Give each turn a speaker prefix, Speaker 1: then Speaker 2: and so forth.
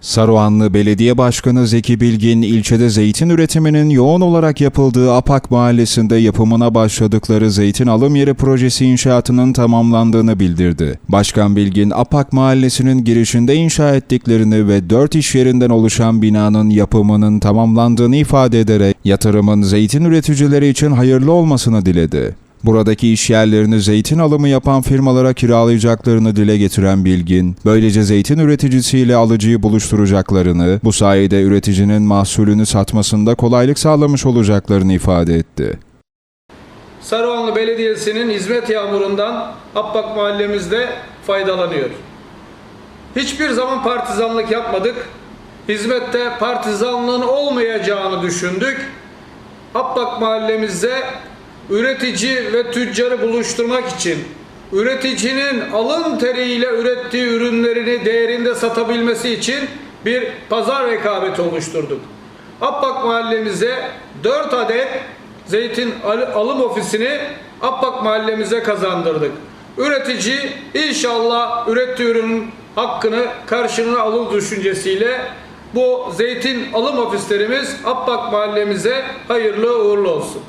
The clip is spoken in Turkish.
Speaker 1: Saruhanlı Belediye Başkanı Zeki Bilgin, ilçede zeytin üretiminin yoğun olarak yapıldığı Apak Mahallesi'nde yapımına başladıkları zeytin alım yeri projesi inşaatının tamamlandığını bildirdi. Başkan Bilgin, Apak Mahallesi'nin girişinde inşa ettiklerini ve dört iş yerinden oluşan binanın yapımının tamamlandığını ifade ederek yatırımın zeytin üreticileri için hayırlı olmasını diledi. Buradaki iş yerlerini zeytin alımı yapan firmalara kiralayacaklarını dile getiren Bilgin, böylece zeytin üreticisiyle alıcıyı buluşturacaklarını, bu sayede üreticinin mahsulünü satmasında kolaylık sağlamış olacaklarını ifade etti.
Speaker 2: Saruhanlı Belediyesi'nin hizmet yağmurundan Abpak mahallemizde faydalanıyor. Hiçbir zaman partizanlık yapmadık. Hizmette partizanlığın olmayacağını düşündük. Abpak mahallemizde üretici ve tüccarı buluşturmak için üreticinin alın teriyle ürettiği ürünlerini değerinde satabilmesi için bir pazar rekabeti oluşturduk. Abpak mahallemize 4 adet zeytin al- alım ofisini Abpak mahallemize kazandırdık. Üretici inşallah ürettiği ürünün hakkını karşılığını alır düşüncesiyle bu zeytin alım ofislerimiz Abpak mahallemize hayırlı uğurlu olsun.